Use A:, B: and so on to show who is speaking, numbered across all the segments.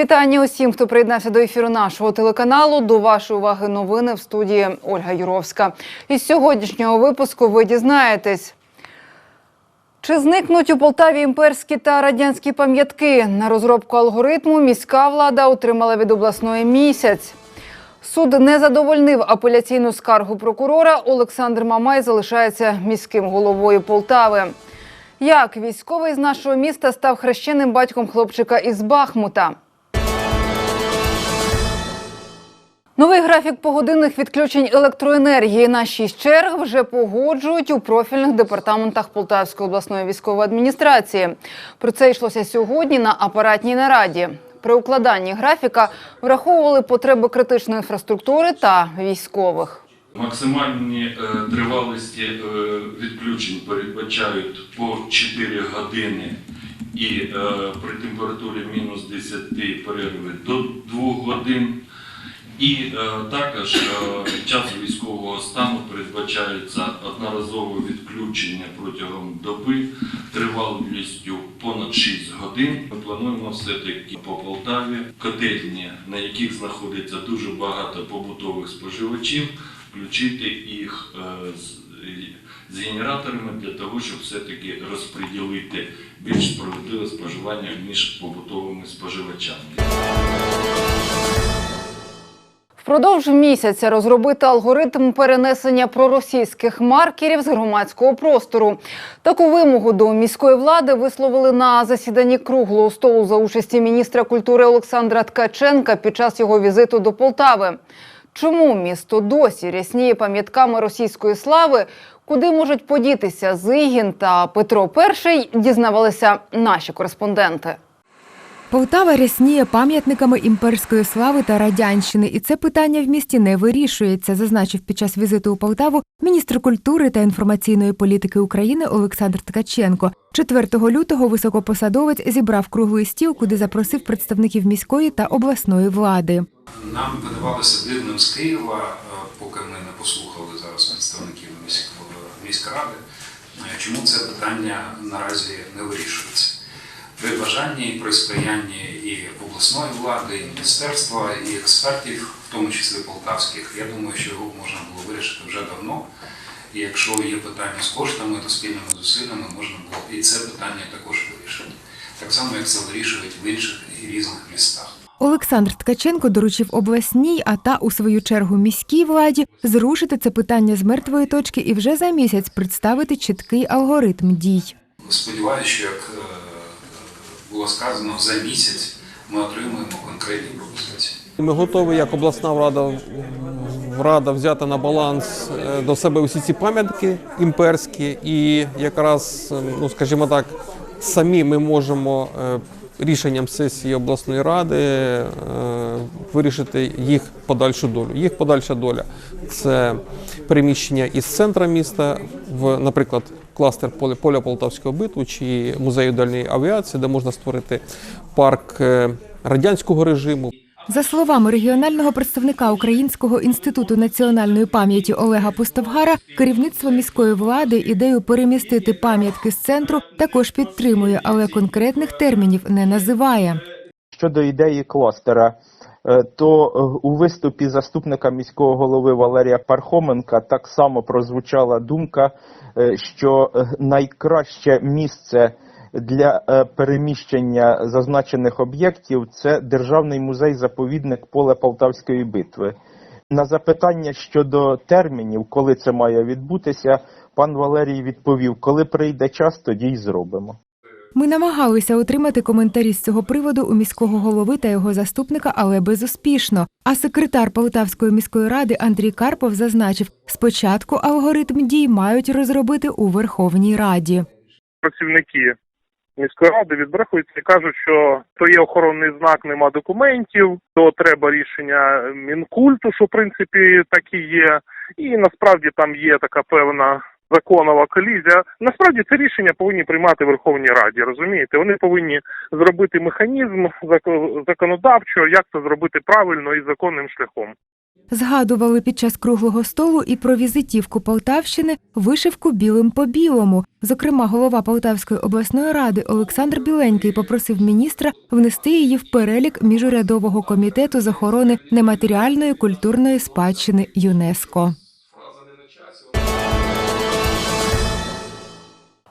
A: Вітання усім, хто приєднався до ефіру нашого телеканалу. До вашої уваги новини в студії Ольга Юровська. Із сьогоднішнього випуску ви дізнаєтесь. Чи зникнуть у Полтаві імперські та радянські пам'ятки? На розробку алгоритму міська влада отримала від обласної місяць. Суд не задовольнив апеляційну скаргу прокурора. Олександр Мамай залишається міським головою Полтави. Як військовий з нашого міста став хрещеним батьком хлопчика із Бахмута? Новий графік погодинних відключень електроенергії на 6 черг вже погоджують у профільних департаментах Полтавської обласної військової адміністрації. Про це йшлося сьогодні на апаратній нараді. При укладанні графіка враховували потреби критичної інфраструктури та військових.
B: Максимальні е, тривалості е, відключень передбачають по 4 години і е, при температурі мінус 10 перерви до 2 годин. І е, також е, під час військового стану передбачається одноразове відключення протягом доби тривалістю понад 6 годин. Ми плануємо все-таки по Полтаві котельні, на яких знаходиться дуже багато побутових споживачів, включити їх е, з, генераторами для того, щоб все-таки розподілити більш справедливе споживання між побутовими споживачами.
A: Впродовж місяця розробити алгоритм перенесення проросійських маркерів з громадського простору. Таку вимогу до міської влади висловили на засіданні круглого столу за участі міністра культури Олександра Ткаченка під час його візиту до Полтави. Чому місто досі рясніє пам'ятками російської слави? Куди можуть подітися Зигін та Петро І, дізнавалися наші кореспонденти.
C: Полтава рясніє пам'ятниками імперської слави та радянщини, і це питання в місті не вирішується, зазначив під час візиту у Полтаву міністр культури та інформаційної політики України Олександр Ткаченко. 4 лютого високопосадовець зібрав круглий стіл, куди запросив представників міської та обласної влади.
D: Нам видавалося дивним з Києва, е, поки ми не послухали зараз представників міськ- міськради, е, чому це питання наразі не вирішується. При бажанні і при сприянні і обласної влади, і міністерства, і експертів, в тому числі полтавських, я думаю, що його можна було вирішити вже давно. І якщо є питання з коштами, то спільними зусиллями можна було і це питання також вирішити. Так само, як це вирішують в інших і різних містах.
C: Олександр Ткаченко доручив обласній, а та у свою чергу міській владі зрушити це питання з мертвої точки і вже за місяць представити чіткий алгоритм дій.
D: Сподіваюся, що як е, було сказано, за місяць ми отримуємо конкретні пропозиції.
E: Ми готові як обласна рада, рада взяти на баланс е, до себе усі ці пам'ятки імперські, і якраз, е, ну скажімо так, самі ми можемо е, рішенням сесії обласної ради е, вирішити їх подальшу долю. Їх подальша доля це переміщення із центра міста в, наприклад, кластер поля, поля Полтавського битву чи музею дальньої авіації, де можна створити парк е, радянського режиму.
C: За словами регіонального представника Українського інституту національної пам'яті Олега Пустовгара, керівництво міської влади ідею перемістити пам'ятки з центру також підтримує, але конкретних термінів не називає.
F: Щодо ідеї кластера, е, то е, у виступі заступника міського голови Валерія Пархоменка так само прозвучала думка, е, що найкраще місце для е, переміщення зазначених об'єктів це Державний музей-заповідник поле Полтавської битви. На запитання щодо термінів, коли це має відбутися, пан Валерій відповів: коли прийде час, тоді й зробимо.
C: Ми намагалися отримати коментарі з цього приводу у міського голови та його заступника, але безуспішно. А секретар Полтавської міської ради Андрій Карпов зазначив, спочатку алгоритм дій мають розробити у Верховній Раді.
G: працівники міської ради відбрехуються і кажуть, що то є охоронний знак, нема документів, то треба рішення мінкульту, що в принципі так і є. І насправді там є така певна законова колізія. Насправді це рішення повинні приймати Верховній Раді. Розумієте, вони повинні зробити механізм зако- законодавчо, як це зробити правильно і законним шляхом.
C: Згадували під час круглого столу і про візитівку Полтавщини вишивку білим по білому. Зокрема, голова Полтавської обласної ради Олександр Біленький попросив міністра внести її в перелік міжурядового комітету з охорони нематеріальної культурної спадщини ЮНЕСКО.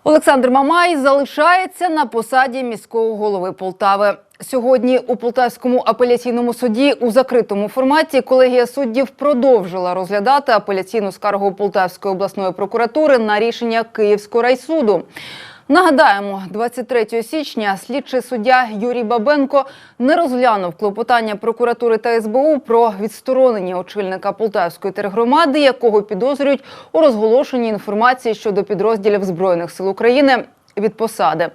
A: Олександр Мамай залишається на посаді міського голови Полтави. Сьогодні у Полтавському апеляційному суді у закритому форматі колегія суддів продовжила розглядати апеляційну скаргу Полтавської обласної прокуратури на рішення Київського райсуду. Нагадаємо, 23 січня слідчий суддя Юрій Бабенко не розглянув клопотання прокуратури та СБУ про відсторонення очільника Полтавської тергромади, якого підозрюють у розголошенні інформації щодо підрозділів збройних сил України від посади.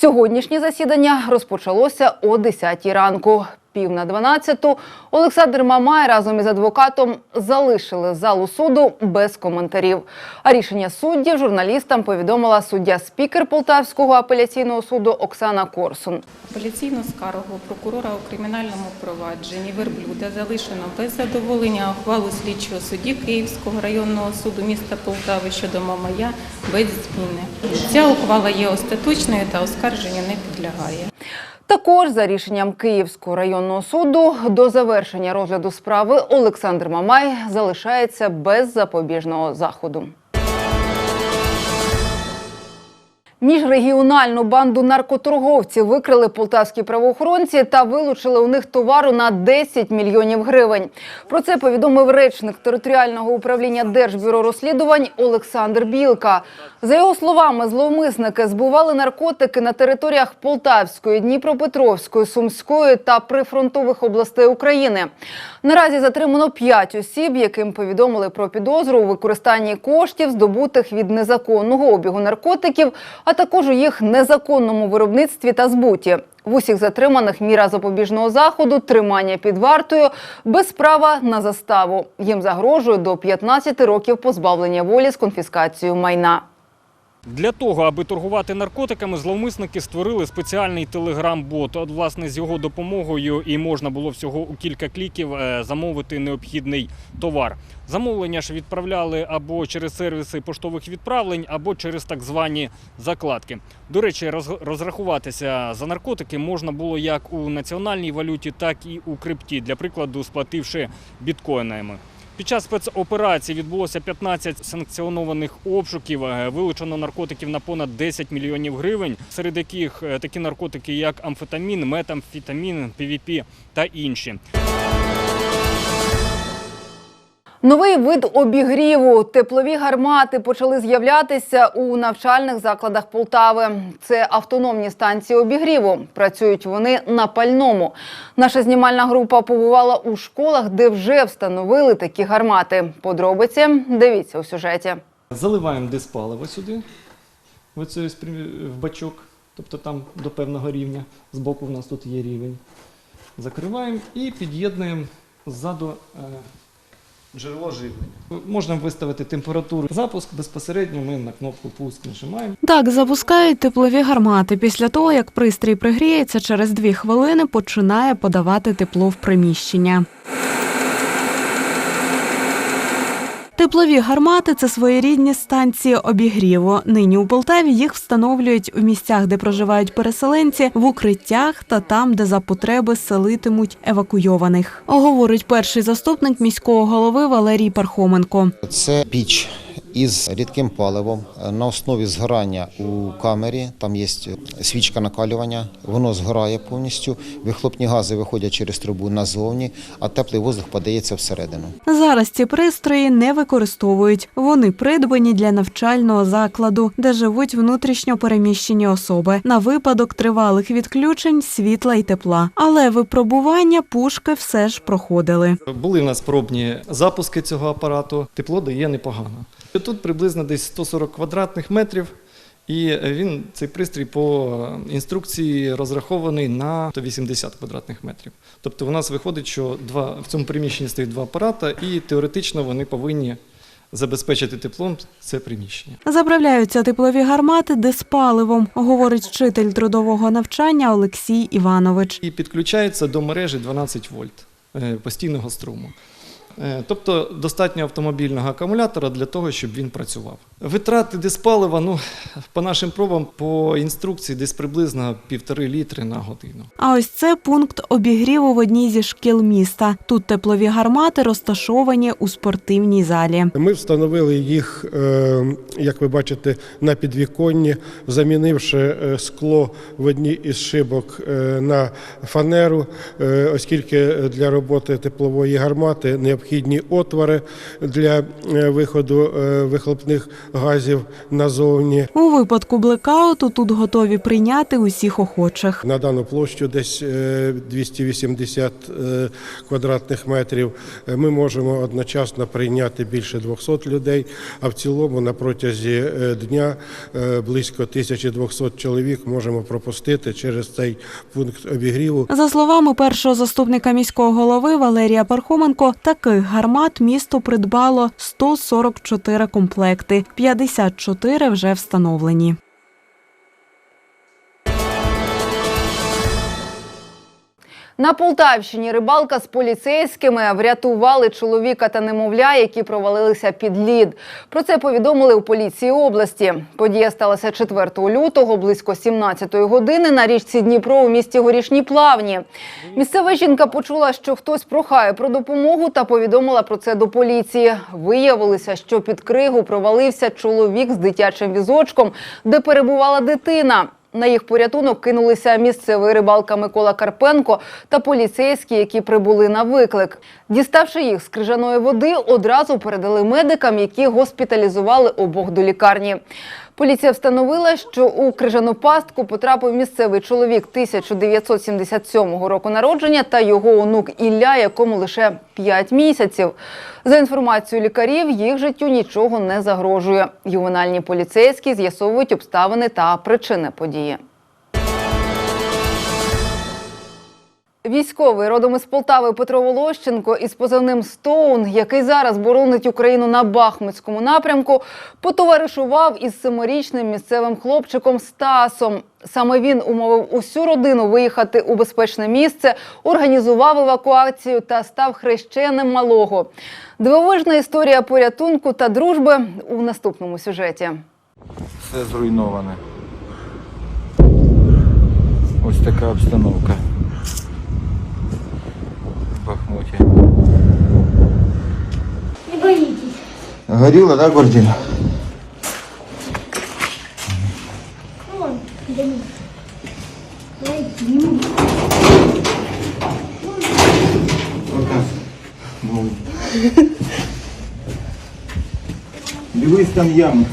A: Сьогоднішнє засідання розпочалося о 10 ранку. Пів на 12 Олександр Мамай разом із адвокатом залишили залу суду без коментарів. А рішення суддів журналістам повідомила суддя-спікер Полтавського апеляційного суду Оксана Корсун.
H: Апеляційну скаргу прокурора у кримінальному провадженні Верблюда залишено без задоволення ухвалу слідчого судді Київського районного суду міста Полтави щодо Мамая без зміни. Ця ухвала є остаточною та оскарженню не підлягає.
A: Також за рішенням Київського районного суду до завершення розгляду справи Олександр Мамай залишається без запобіжного заходу. Міжрегіональну банду наркоторговців викрили полтавські правоохоронці та вилучили у них товару на 10 мільйонів гривень. Про це повідомив речник територіального управління Держбюро розслідувань Олександр Білка. За його словами, зловмисники збували наркотики на територіях Полтавської, Дніпропетровської, Сумської та прифронтових областей України. Наразі затримано 5 осіб, яким повідомили про підозру у використанні коштів, здобутих від незаконного обігу наркотиків, а також у їх незаконному виробництві та збуті. В усіх затриманих міра запобіжного заходу, тримання під вартою, без права на заставу. Їм загрожує до 15 років позбавлення волі з конфіскацією майна.
I: Для того, аби торгувати наркотиками, зловмисники створили спеціальний телеграм-бот. От, власне, з його допомогою і можна було всього у кілька кліків е, замовити необхідний товар. Замовлення ж відправляли або через сервіси поштових відправлень, або через так звані закладки. До речі, роз- розрахуватися за наркотики можна було як у національній валюті, так і у крипті, для прикладу, сплативши біткоїнами. Під час спецоперації відбулося 15 санкціонованих обшуків. Е, Вилучено наркотиків на понад 10 мільйонів гривень, серед яких е, такі наркотики, як амфетамін, метамфетамін, ПВП та інші.
A: Новий вид обігріву. Теплові гармати почали з'являтися у навчальних закладах Полтави. Це автономні станції обігріву. Працюють вони на пальному. Наша знімальна група побувала у школах, де вже встановили такі гармати. Подробиці дивіться у сюжеті.
J: Заливаємо диспаливо сюди, в, спрі- в бачок, тобто там до певного рівня. Збоку в нас тут є рівень. Закриваємо і під'єднуємо ззаду е, джерело живлення. Можна виставити температуру. Запуск безпосередньо ми на кнопку пуск нажимаємо.
K: Так, запускають теплові гармати. Після того, як пристрій пригріється, через дві хвилини починає подавати тепло в приміщення. Теплові гармати це своєрідні станції обігріву. Нині у Полтаві їх встановлюють у місцях, де проживають переселенці, в укриттях та там, де за потреби селитимуть евакуйованих. Говорить перший заступник міського голови Валерій Пархоменко.
L: Це піч із рідким паливом на основі згорання у камері. Там є свічка накалювання, воно згорає повністю. Вихлопні гази виходять через трубу назовні, а теплий воздух подається всередину.
K: Зараз ці пристрої не використовують. Вони придбані для навчального закладу, де живуть внутрішньо переміщені особи на випадок тривалих відключень світла й тепла. Але випробування пушки все ж проходили.
J: Були в нас пробні запуски цього апарату. Тепло дає непогано. Тут приблизно десь 140 квадратних метрів. І він цей пристрій по інструкції розрахований на 180 квадратних метрів. Тобто у нас виходить, що два в цьому приміщенні стоїть два апарата, і теоретично вони повинні забезпечити теплом це приміщення.
K: Заправляються теплові гармати диспаливом, говорить вчитель трудового навчання Олексій Іванович.
J: І підключається до мережі 12 вольт е, постійного струму. Е, Тобто достатньо автомобільного акумулятора для того, щоб він працював. Витрати диспалива, ну, по нашим пробам, по інструкції, десь приблизно півтори літри на годину.
K: А ось це пункт обігріву в одній зі шкіл міста. Тут теплові гармати розташовані у спортивній залі.
M: Ми встановили їх, е, як ви бачите, на підвіконні, замінивши е, скло в одній із шибок е, на фанеру, оскільки для роботи теплової гармати необхідні отвори для виходу вихлопних газів назовні.
K: У випадку блекауту тут готові прийняти усіх охочих.
M: На дану площу десь е, 280 е, квадратних метрів. Е, Ми можемо одночасно прийняти більше 200 людей, а в цілому на протязі е, дня е, близько 1200 чоловік можемо пропустити через цей пункт обігріву.
K: За словами першого заступника міського голови Валерія Пархоменко, таких гармат місто придбало 144 комплекти, 54 вже встановлені.
A: На Полтавщині рибалка з поліцейськими врятували чоловіка та немовля, які провалилися під лід. Про це повідомили у поліції області. Подія сталася 4 лютого близько 17-ї години на річці Дніпро у місті Горішні Плавні. Місцева жінка почула, що хтось прохає про допомогу та повідомила про це до поліції. Виявилося, що під кригу провалився чоловік з дитячим візочком, де перебувала дитина. На їх порятунок кинулися місцевий рибалка Микола Карпенко та поліцейські, які прибули на виклик. Діставши їх з крижаної води, одразу передали медикам, які госпіталізували обох до лікарні. Поліція встановила, що у крижану пастку потрапив місцевий чоловік 1977 року народження та його онук Ілля, якому лише 5 місяців. За інформацією лікарів, їх життю нічого не загрожує. Ювенальні поліцейські з'ясовують обставини та причини події. Військовий родом із Полтави Петро Волощенко із позивним Стоун, який зараз боронить Україну на Бахмутському напрямку, потоваришував із семирічним місцевим хлопчиком Стасом. Саме він умовив усю родину виїхати у безпечне місце, організував евакуацію та став хрещеним малого. Дивовижна історія порятунку та дружби у наступному сюжеті.
N: Все зруйноване. Ось така обстановка в Бахмуті.
O: Не боитесь.
N: Горіла, так, квартира?
O: Вон, Денис. Я сниму.
N: Ну. Дивись, там яма.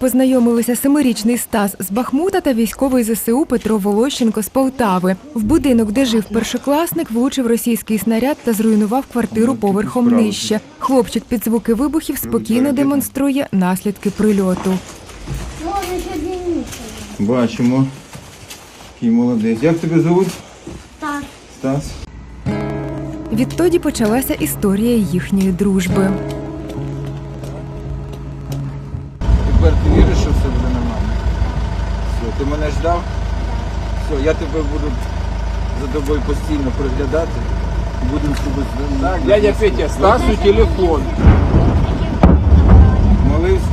C: Познайомилися семирічний Стас з Бахмута та військовий ЗСУ Петро Волощенко з Полтави. В будинок, де жив першокласник, влучив російський снаряд та зруйнував квартиру поверхом нижче. Хлопчик під звуки вибухів спокійно демонструє наслідки прильоту.
N: Бачимо. Який молодець. Як тебе звуть?
O: Так.
N: Стас.
C: Відтоді почалася історія їхньої дружби.
N: Мене? Все, я тебе буду за тобою постійно приглядати. Будемо з тобою. Так, дядя Петя, Стасу телефон. Молився?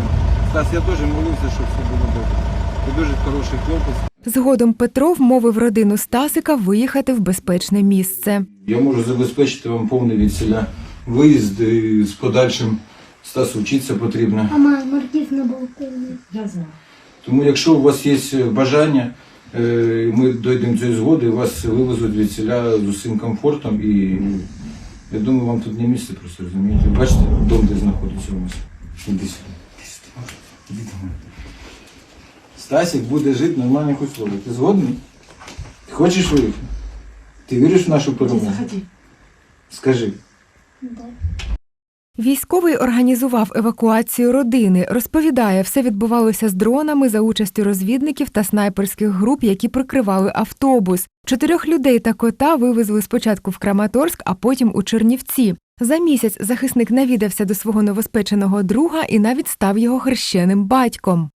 N: Стас, я теж молився, щоб все було добре. Ти дуже хороший хлопець.
C: Згодом Петро вмовив родину Стасика виїхати в безпечне місце.
N: Я можу забезпечити вам повний відсіля виїзд і з подальшим Стасу вчитися потрібно.
O: А мой маркиз на балконе. Я знаю.
N: Тому якщо у вас є бажання, е, ми дійдемо до цієї згоди, вас вивезуть відсіля з усім комфортом і я думаю, вам тут не місце просто розумієте. Бачите, дом, де знаходиться у нас. Іди сюди. Іди до. Стасік буде жити в нормальних условиях. Ти згодний? Ти хочеш виїхати? Ти віриш в нашу перемогу? Скажи.
C: Військовий організував евакуацію родини. Розповідає, все відбувалося з дронами за участю розвідників та снайперських груп, які прикривали автобус. Чотирьох людей та кота вивезли спочатку в Краматорськ, а потім у Чернівці. За місяць захисник навідався до свого новоспеченого друга і навіть став його хрещеним батьком.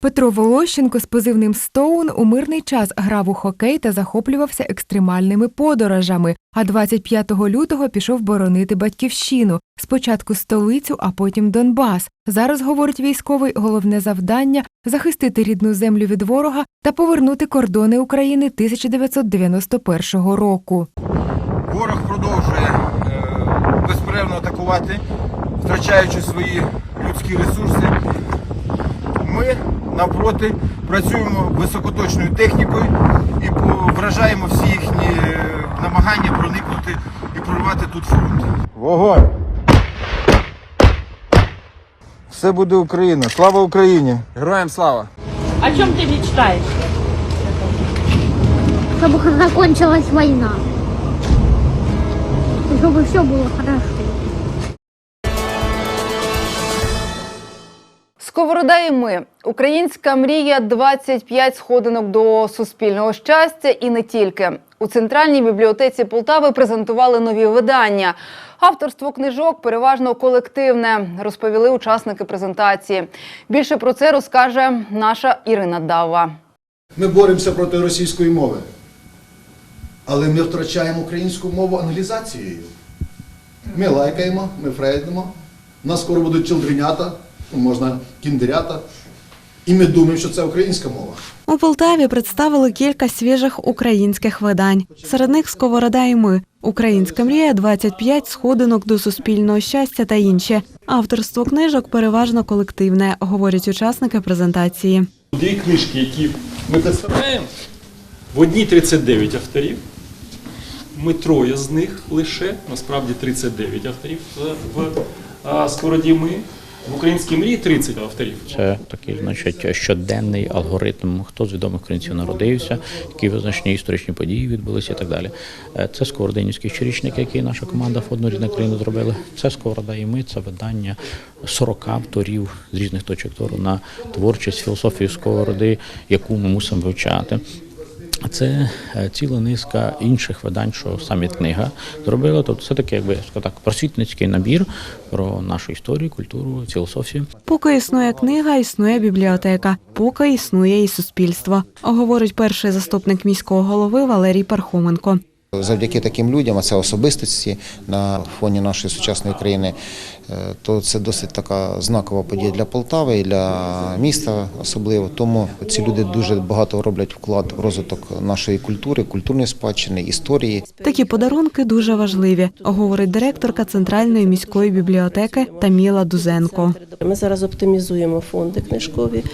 C: Петро Волощенко з позивним Стоун у мирний час грав у хокей та захоплювався екстремальними подорожами. А 25 лютого пішов боронити батьківщину. Спочатку столицю, а потім Донбас. Зараз, говорить військовий, головне завдання захистити рідну землю від ворога та повернути кордони України 1991 року.
P: Ворог продовжує е, безперервно атакувати, втрачаючи свої людські ресурси. Ми навпроти працюємо високоточною технікою і по- вражаємо всі їхні е, намагання проникнути і прорвати тут фронт. Вогонь! Все буде Україна! Слава Україні! Героям слава!
O: О чем ты мечтаешь? Чтобы закончилась война. И чтобы все было хорошо.
A: Сковорода і ми. Українська мрія 25 сходинок до суспільного щастя і не тільки. У центральній бібліотеці Полтави презентували нові видання. Авторство книжок переважно колективне, розповіли учасники презентації. Більше про це розкаже наша Ірина Дава.
Q: Ми боремося проти російської мови. Але ми втрачаємо українську мову англізацією. Ми лайкаємо, ми фрейдимо. Нас скоро будуть чилдренята, ну, можна кіндерята. І ми думаємо, що це українська мова.
K: У Полтаві представили кілька свіжих українських видань. Серед них Сковорода і ми. Українська мрія 25 сходинок до суспільного щастя та інші. Авторство книжок переважно колективне, говорять учасники презентації.
R: Дві книжки, які ми представляємо, в одній 39 авторів. Ми троє з них лише, насправді 39 авторів в а, Сковороді ми. В українській мрії 30 авторів.
S: Це такий, значить, щоденний алгоритм, хто з відомих українців народився, які визначні історичні події відбулися і так далі. Е, Це Сковородинівський щорічник, який наша команда «Фонд рідна країна зробили. Це Сковорода і ми, це видання 40 авторів з різних точок зору на творчість, філософію Сковороди, яку ми мусимо вивчати. А Це е, ціла низка інших видань, що самі книга зробила. Тобто це таке, якби так, просвітницький набір про нашу історію, культуру, філософію.
K: Поки існує книга, існує бібліотека, поки існує і суспільство, говорить перший заступник міського голови Валерій Пархоменко.
L: Завдяки таким людям, а це особистості на фоні нашої сучасної країни, то це досить така знакова подія для Полтави і для міста особливо. Тому ці люди дуже багато роблять вклад в розвиток нашої культури, культурної спадщини, історії.
K: Такі подарунки дуже важливі, говорить директорка центральної міської бібліотеки Таміла Дузенко.
T: Ми зараз оптимізуємо фонди книжкові.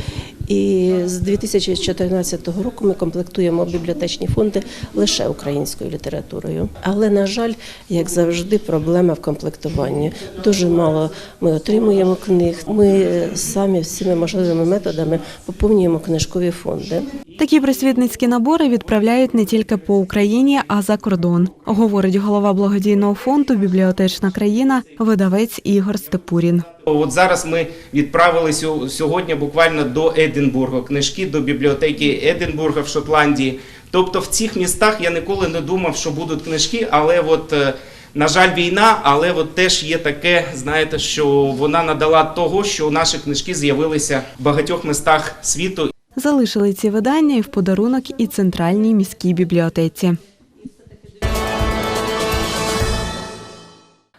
T: І з 2014 року ми комплектуємо бібліотечні фонди лише українською літературою. Але, на жаль, як завжди, проблема в комплектуванні. Дуже мало ми отримуємо книг. Ми самі всіми можливими методами поповнюємо книжкові фонди.
K: Такі просвітницькі набори відправляють не тільки по Україні, а за кордон, говорить голова благодійного фонду Бібліотечна країна, видавець Ігор Степурін.
U: От зараз ми відправили сьо- сьогодні буквально до Единбурга книжки до бібліотеки Единбурга в Шотландії. Тобто в цих містах я ніколи не думав, що будуть книжки, але от. е, На жаль, війна, але от теж є таке, знаєте, що вона надала того, що наші книжки з'явилися в багатьох містах світу.
K: Залишили ці видання і в подарунок і центральній міській бібліотеці.